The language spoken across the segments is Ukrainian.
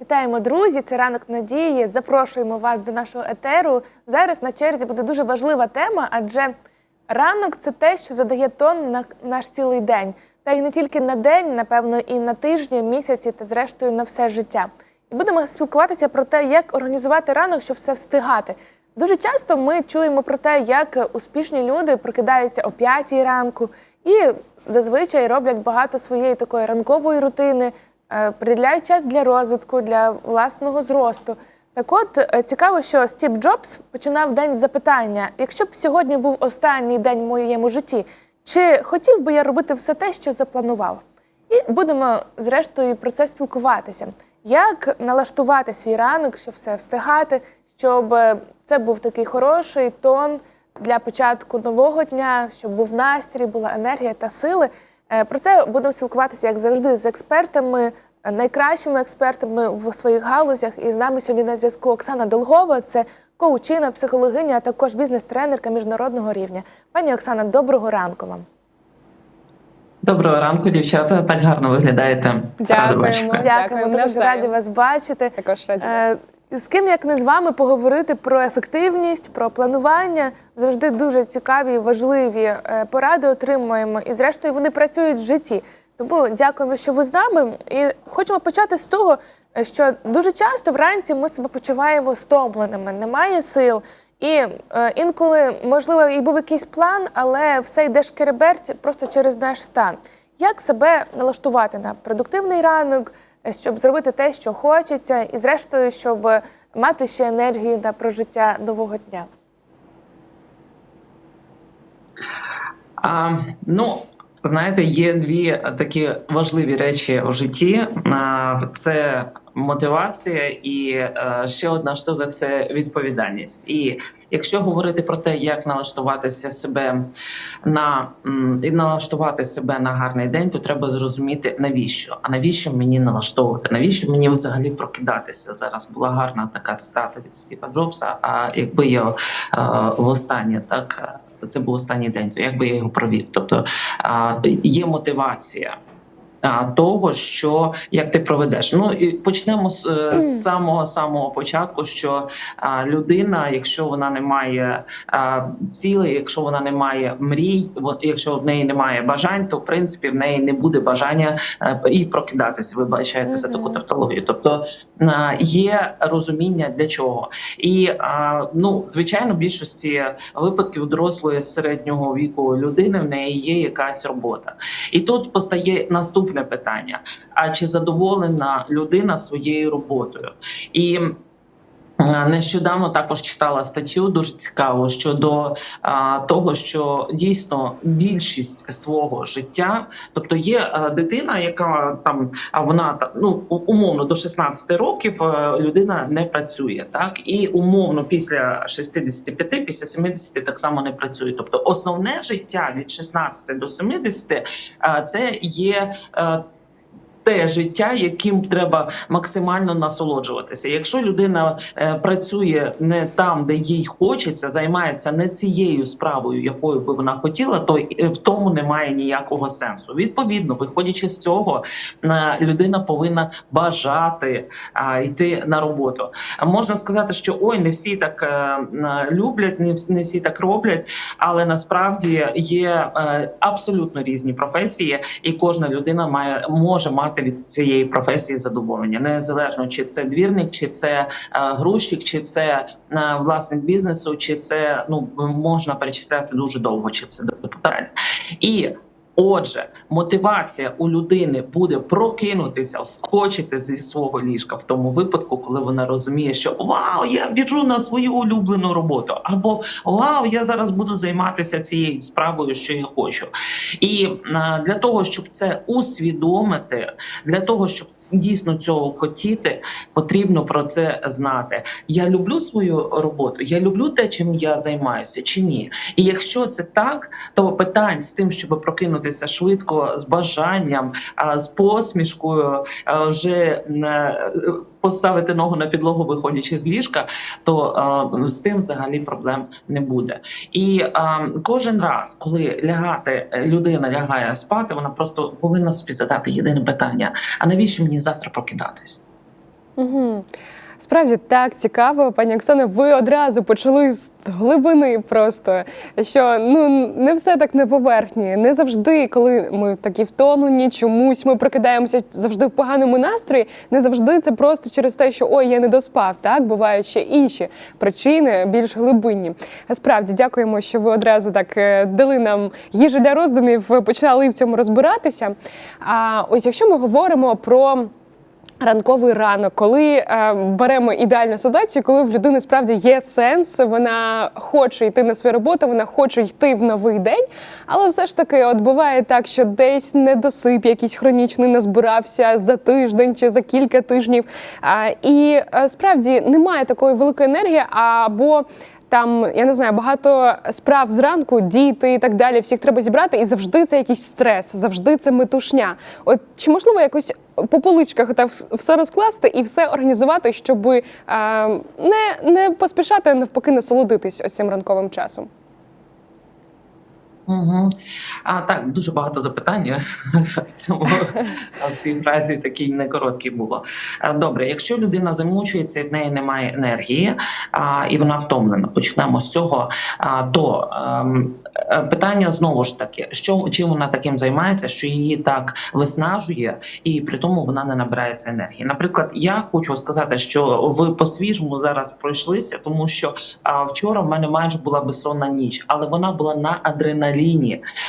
Вітаємо, друзі! Це ранок надії. Запрошуємо вас до нашого етеру. Зараз на черзі буде дуже важлива тема, адже ранок це те, що задає тон на наш цілий день. Та й не тільки на день, напевно, і на тижні, місяці та зрештою на все життя. І будемо спілкуватися про те, як організувати ранок, щоб все встигати. Дуже часто ми чуємо про те, як успішні люди прокидаються о 5 ранку і зазвичай роблять багато своєї такої ранкової рутини, приділяють час для розвитку, для власного зросту. Так от е, цікаво, що Стів Джобс починав день з запитання: якщо б сьогодні був останній день в моєму житті, чи хотів би я робити все те, що запланував? І будемо зрештою про це спілкуватися. Як налаштувати свій ранок, щоб все встигати, щоб е, це був такий хороший тон для початку нового дня, щоб був настрій, була енергія та сили. Е, Про це будемо спілкуватися, як завжди, з експертами, е, найкращими експертами в своїх галузях. І з нами сьогодні на зв'язку Оксана Долгова, це коучина, психологиня, а також бізнес-тренерка міжнародного рівня. Пані Оксана, доброго ранку вам. Доброго ранку, дівчата. Так гарно виглядаєте. Дякуємо. Дякуємо, Дякуємо, дуже раді вас бачити. Також раді. З ким як не з вами поговорити про ефективність, про планування завжди дуже цікаві, і важливі е, поради отримуємо, і зрештою вони працюють в житті. Тому дякуємо, що ви з нами. І хочемо почати з того, що дуже часто вранці ми себе почуваємо стомленими, немає сил. І е, інколи, можливо, і був якийсь план, але все йде шкереберть просто через наш стан. Як себе налаштувати на продуктивний ранок, щоб зробити те, що хочеться, і зрештою, щоб мати ще енергію на прожиття нового дня? А, ну, знаєте, є дві такі важливі речі в житті: А, це мотивація, і е, ще одна штука це відповідальність. І якщо говорити про те, як налаштуватися себе на і налаштувати себе на гарний день, то треба зрозуміти навіщо. А навіщо мені налаштовувати? Навіщо мені взагалі прокидатися? Зараз була гарна така цитата від Стіва Джобса. А якби я е, востаннє так. Це був останній день, то як би я його провів? Тобто є мотивація того, що як ти проведеш. Ну і почнемо з, е, з самого самого початку, що а, людина, якщо вона не має а, цілей, якщо вона не має мрій, якщо в неї немає бажань, то в принципі в неї не буде бажання е, і прокидатися. Ви бачите за таку тавтологію. Тобто а, є розуміння для чого. І а, ну, звичайно, в більшості випадків дорослої середнього віку людини в неї є якась робота. І тут постає наступне питання: а чи задоволена людина своєю роботою? І Нещодавно також читала статтю дуже цікаву щодо а, того, що дійсно більшість свого життя, тобто є е, дитина, яка там, а вона ну умовно до 16 років е, людина не працює, так і умовно після 65, після 70 так само не працює. Тобто, основне життя від 16 до 70 е, це є. е, те життя, яким треба максимально насолоджуватися. Якщо людина е, працює не там, де їй хочеться, займається не цією справою, якою би вона хотіла, то е, в тому немає ніякого сенсу. Відповідно, виходячи з цього, е, людина повинна бажати йти на роботу. Можна сказати, що ой, не всі так люблять, не всі, так роблять, але насправді є абсолютно різні професії, і кожна людина має може мати від цієї професії задоволення, незалежно чи це двірник, чи це е, грузчик, чи це е, власник бізнесу, чи це ну можна перечисляти дуже довго, чи це депутат. І Отже, мотивація у людини буде прокинутися, вскочити зі свого ліжка в тому випадку, коли вона розуміє, що вау, я біжу на свою улюблену роботу, або вау, я зараз буду займатися цією справою, що я хочу. І е, для того, щоб це усвідомити, для того, щоб дійсно цього хотіти, потрібно про це знати. Я люблю свою роботу, я люблю те, чим я займаюся, чи ні. І якщо це так, то питань з тим, щоб прокинутися швидко, з бажанням, з посмішкою, вже е, поставити ногу на підлогу, виходячи з ліжка, то з тим взагалі проблем не буде. І кожен раз, коли лягати е, людина лягає спати, вона просто повинна собі задати єдине питання: а навіщо мені завтра прокидатись? Угу. Справді так цікаво, пані Оксано. Ви одразу почали з глибини просто. Що ну не все так на поверхні. Не завжди, коли ми такі втомлені, чомусь ми прокидаємося завжди в поганому настрої. Не завжди це просто через те, що ой, я не доспав. Так бувають ще інші причини, більш глибинні. Справді дякуємо, що ви одразу так е, дали нам їжу для роздумів, почали в цьому розбиратися. А ось якщо ми говоримо про. Ранковий ранок, коли е, беремо ідеальну ситуацію, коли в людини справді є сенс, вона хоче йти на свою роботу, вона хоче йти в новий день, але все ж таки от буває так, що десь недосип якийсь хронічний назбирався за тиждень чи за кілька тижнів. А, і е, справді немає такої великої енергії або. Там я не знаю, багато справ зранку, діти і так далі. Всіх треба зібрати, і завжди це якийсь стрес, завжди це метушня. От чи можливо якось по поличках так все розкласти і все організувати, щоб е, не, не поспішати, навпаки, насолодитись ось цим ранковим часом? Угу. А так, дуже багато запитань в цьому в цій фразі такій не короткі було. Добре, якщо людина замучується в неї немає енергії, а, і вона втомлена, почнемо з цього. А, то ем, е, питання знову ж таки, що чим вона таким займається, що її так виснажує, і при тому вона не набирається енергії. Наприклад, я хочу сказати, що ви по свіжому зараз пройшлися, тому що а, вчора в мене майже була безсонна ніч, але вона була на адреналіні.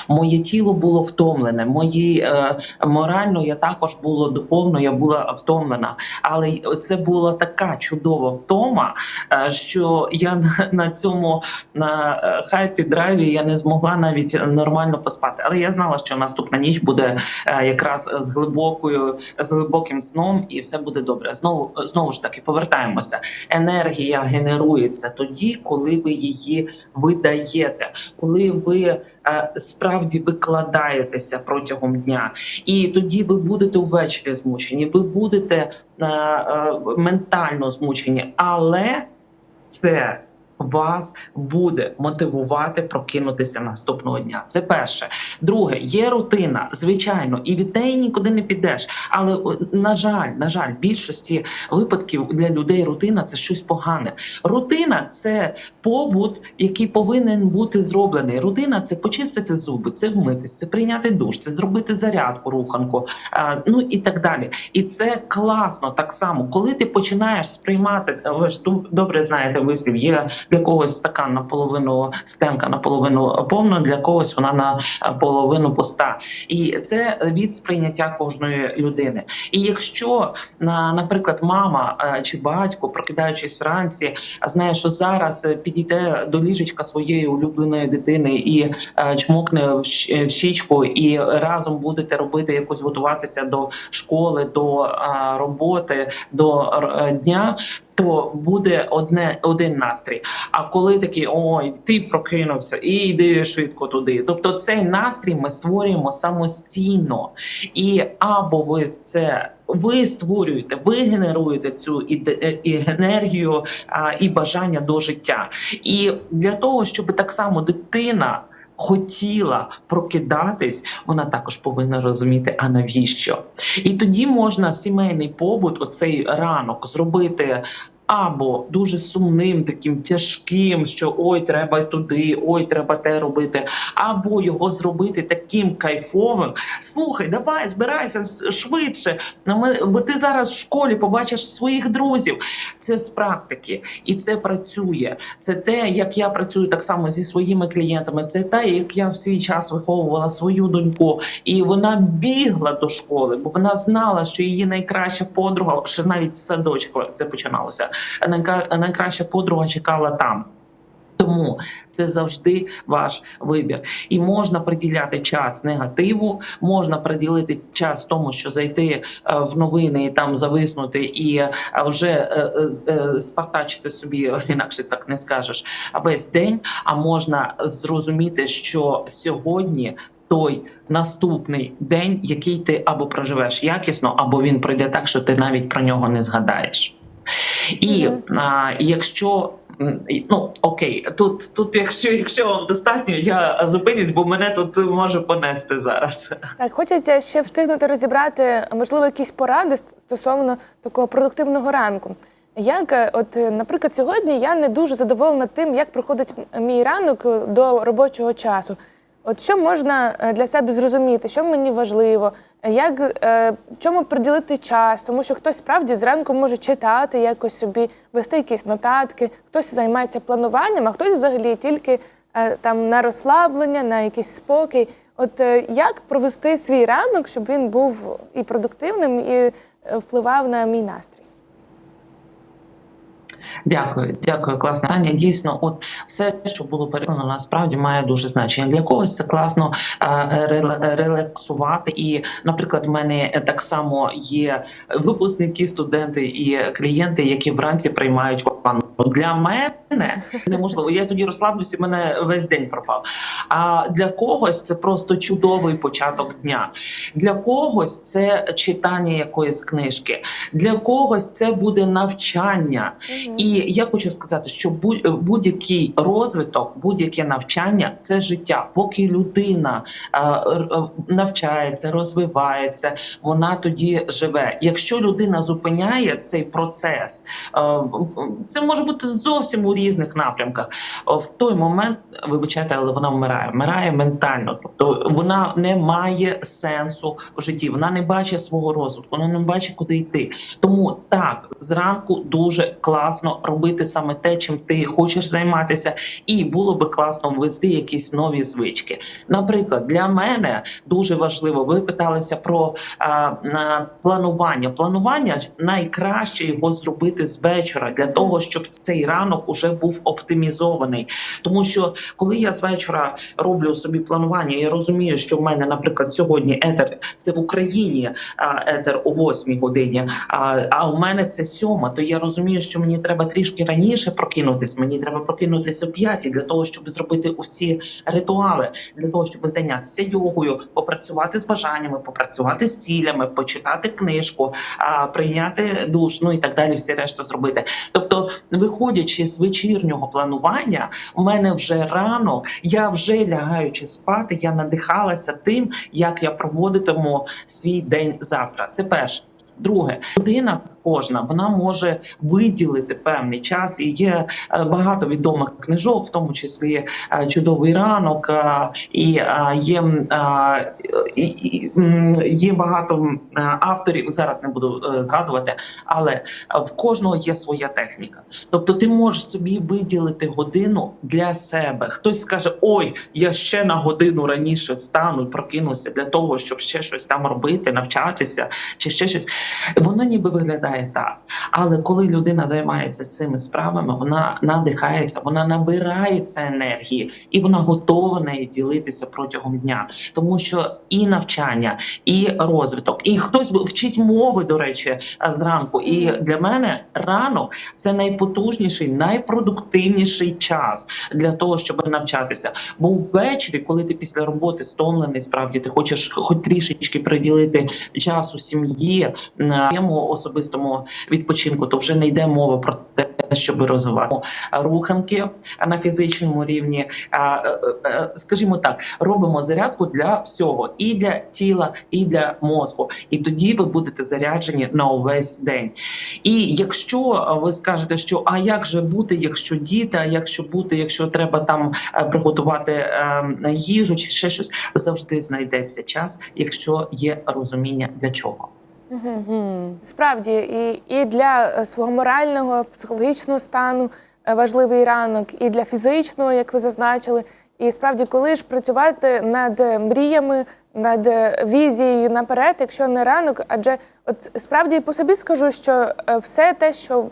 Моє тіло було втомлене. Мої е, морально я також було духовно, я була втомлена. Але це була така чудова втома, е, що я на, на цьому на е, хайпі драйві я не змогла навіть нормально поспати. Але я знала, що наступна ніч буде е, якраз з глибокою, з глибоким сном, і все буде добре. Знову знову ж таки повертаємося. Енергія генерується тоді, коли ви її видаєте, коли ви справді викладаєтеся протягом дня, і тоді ви будете ввечері змучені, ви будете е, е, ментально змучені, але це вас буде мотивувати прокинутися наступного дня. Це перше. Друге, є рутина, звичайно, і від неї нікуди не підеш. Але на жаль, на жаль, в більшості випадків для людей рутина це щось погане. Рутина це побут, який повинен бути зроблений. Рутина це почистити зуби, це вмитись, це прийняти душ, це зробити зарядку, руханку, ну і так далі. І це класно так само, коли ти починаєш сприймати, ви ж добре знаєте вислів, є для когось стакан наполовину склянка наполовину повна, для когось вона на половину пуста. І це від сприйняття кожної людини. І якщо на, наприклад, мама е, чи батько, прокидаючись вранці, знає, що зараз підійде до ліжечка своєї улюбленої дитини і е, чмокне в щічку, і разом будете робити якось готуватися до школи, до е, роботи, до дня. То буде одне один настрій. А коли такий ой, ти прокинувся і йди швидко туди. Тобто цей настрій ми створюємо самостійно, і або ви це ви створюєте, ви генеруєте цю е, і енергію а, і бажання до життя. І для того, щоб так само дитина. Хотіла прокидатись, вона також повинна розуміти, а навіщо? І тоді можна сімейний побут, оцей ранок, зробити або дуже сумним, таким тяжким, що ой, треба туди, ой, треба те робити, або його зробити таким кайфовим. Слухай, давай, збирайся швидше. Бо ти зараз в школі побачиш своїх друзів. Це з практики, і це працює. Це те, як я працюю так само зі своїми клієнтами. Це те, як я в свій час виховувала свою доньку, і вона бігла до школи, бо вона знала, що її найкраща подруга, ще навіть садочка це починалося. Найкраща подруга чекала там. Тому це завжди ваш вибір, і можна приділяти час негативу, можна приділити час тому, що зайти е, в новини і там зависнути, і е, вже е, спартачити собі, інакше так не скажеш, весь день. А можна зрозуміти, що сьогодні. Той наступний день, який ти або проживеш якісно, або він пройде так, що ти навіть про нього не згадаєш. І а, якщо ну окей, тут, тут, якщо, якщо вам достатньо, я зупинюсь, бо мене тут може понести зараз. Так, хочеться ще встигнути розібрати, можливо, якісь поради стосовно такого продуктивного ранку. Як, е, от, е, наприклад, сьогодні я не дуже задоволена тим, як проходить мій ранок е, до робочого часу. От що можна для себе зрозуміти, що мені важливо, як е, чому приділити час, тому що хтось справді зранку може читати, якось собі вести якісь нотатки, хтось займається плануванням, а хтось взагалі тільки е, там на розслаблення, на якийсь спокій. От е, як провести свій ранок, щоб він був і продуктивним, і е, впливав на мій настрій? Дякую, дякую, класне питання. Дійсно, от все, що було передано, насправді має дуже значення. Для когось це класно е, релаксувати. І, наприклад, в мене так само є випускники, студенти і клієнти, які вранці приймають ванну. Для мене неможливо. Я тоді розслаблюся, і мене весь день пропав. А для когось це просто чудовий початок дня. Для когось це читання якоїсь книжки, для когось це буде навчання. І я хочу сказати, що будь- будь-який розвиток, будь-яке навчання це життя. Поки людина е, р- е, навчається, розвивається, вона тоді живе. Якщо людина зупиняє цей процес, е, це може бути зовсім у різних напрямках. В той момент, вибачайте, але вона вмирає. Вмирає ментально. Тобто вона не має сенсу в житті, вона не бачить свого розвитку, вона не бачить, куди йти. Тому так зранку дуже класно робити саме те, чим ти хочеш займатися, і було би класно ввести якісь нові звички. Наприклад, для мене дуже важливо. Ви питалися про а, на планування. Планування найкраще його зробити з вечора для того, щоб цей ранок уже був оптимізований. Тому що коли я з вечора роблю собі планування, я розумію, що в мене, наприклад, сьогодні етер це в Україні етер о 8 годині. А, а у мене це сьома, то я розумію, що мені треба трішки раніше прокинутись. Мені треба прокинутися в п'ятій для того, щоб зробити усі ритуали, для того, щоб зайнятися йогою, попрацювати з бажаннями, попрацювати з цілями, почитати книжку, прийняти душ, ну і так далі. Всі решта зробити. Тобто, виходячи з вечірнього планування, у мене вже ранок, я вже лягаючи спати, я надихалася тим, як я проводитиму свій день завтра. Це перше. Друге, людина кожна вона може виділити певний час, і є е, багато відомих книжок, в тому числі е, чудовий ранок, е, і є, є багато авторів. Зараз не буду згадувати, але в кожного є своя техніка. Тобто, ти можеш собі виділити годину для себе. Хтось скаже: Ой, я ще на годину раніше встану прокинуся для того, щоб ще щось там робити, навчатися чи ще щось. Воно ніби виглядає так. Але коли людина займається цими справами, вона надихається, вона набирається енергії, і вона готова нею ділитися протягом дня, тому що і навчання, і розвиток, і хтось вчить мови, до речі, зранку. І для мене ранок це найпотужніший, найпродуктивніший час для того, щоб навчатися. Бо ввечері, коли ти після роботи стомлений, справді ти хочеш хоч трішечки приділити часу сім'ї на своєму особистому відпочинку, то вже не йде мова про те, щоб розвивати руханки на фізичному рівні. А, е, е, Скажімо так, робимо зарядку для всього і для тіла, і для мозку. І тоді ви будете заряджені на увесь день. І якщо ви скажете, що а як же бути, якщо діти, а як що бути, якщо треба там е, приготувати е, їжу чи ще щось, завжди знайдеться час, якщо є розуміння для чого. Справді, і, і для е, свого морального, психологічного стану е, важливий ранок, і для фізичного, як ви зазначили. І справді, коли ж працювати над мріями, над візією наперед, якщо не ранок, адже от справді по собі скажу, що е, все те, що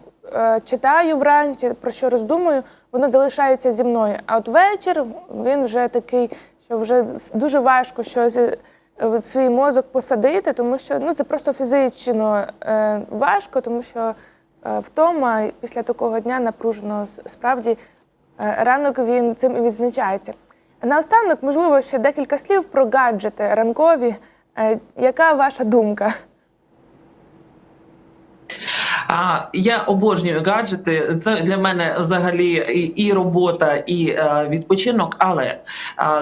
читаю вранці, про що роздумую, воно залишається зі мною. А от вечір він вже такий, що вже дуже важко щось свій мозок посадити, тому що ну це просто фізично е, важко, тому що е, втома після такого дня напруженого справді е, ранок він цим і відзначається. Наостанок, можливо, ще декілька слів про гаджети ранкові. Е, яка ваша думка? А я обожнюю гаджети. Це для мене взагалі і, робота, і е, відпочинок. Але е,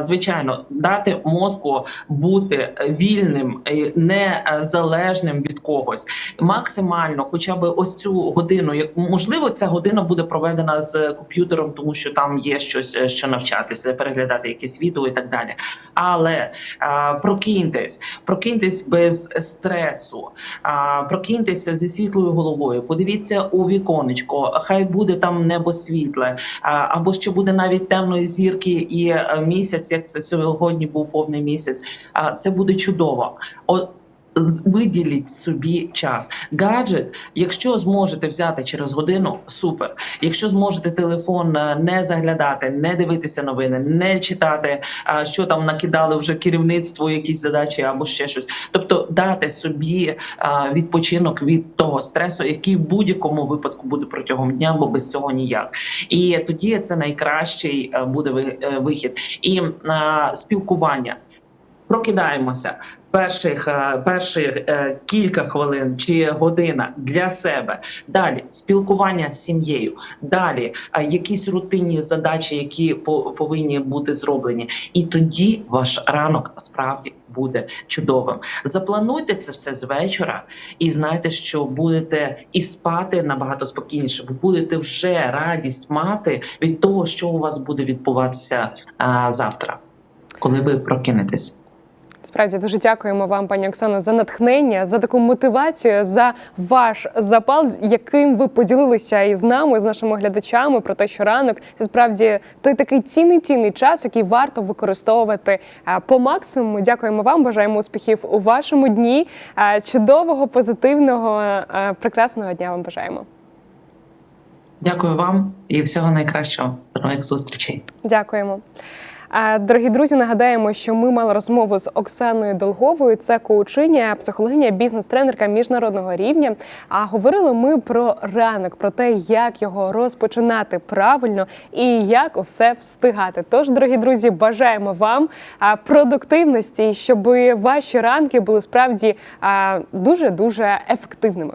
звичайно, дати мозку бути вільним, незалежним від когось. Максимально, хоча б ось цю годину, як можливо, ця година буде проведена з комп'ютером, тому що там є щось, е, що навчатися, переглядати якісь відео і так далі. Але е, прокиньтесь, прокиньтесь без стресу, прокиньтеся зі світлою головою. Подивіться у віконечко, хай буде там небо світле, або ще буде навіть темної зірки і е, місяць, як це сьогодні був повний місяць. Це буде чудово. Виділіть собі час. Гаджет, якщо зможете взяти через годину, супер. Якщо зможете телефон е, не заглядати, не дивитися новини, не читати, що там накидали вже керівництво, якісь задачі або ще щось. Тобто дати собі відпочинок від того стресу, який в будь-якому випадку буде протягом дня, бо без цього ніяк. І тоді це найкращий е, буде е, вихід. І спілкування. Прокидаємося перших е, перших е, кілька хвилин чи година для себе. Далі спілкування з сім'єю. Далі е, якісь рутинні задачі, які по- повинні бути зроблені. І тоді ваш ранок справді буде чудовим. Заплануйте це все з вечора, і знайте, що будете і спати набагато спокійніше. Ви будете вже радість мати від того, що у вас буде відбуватися а, завтра, коли ви прокинетесь. Справді дуже дякуємо вам, пані Оксано, за натхнення, за таку мотивацію, за ваш запал, яким ви поділилися із нами, з нашими глядачами про те, що ранок це справді той такий цінний цінний час, який варто використовувати е, по максимуму. Дякуємо вам, бажаємо успіхів у вашому дні. Е, Чудового, позитивного, е, прекрасного дня вам бажаємо. Дякую вам і всього найкращого. До нових зустрічей. Дякуємо. Дорогі друзі, нагадаємо, що ми мали розмову з Оксаною Долговою. Це коучиня, психологиня, бізнес-тренерка міжнародного рівня. А говорили ми про ранок, про те, як його розпочинати правильно і як все встигати. Тож, дорогі друзі, бажаємо вам продуктивності, щоб ваші ранки були справді дуже дуже ефективними.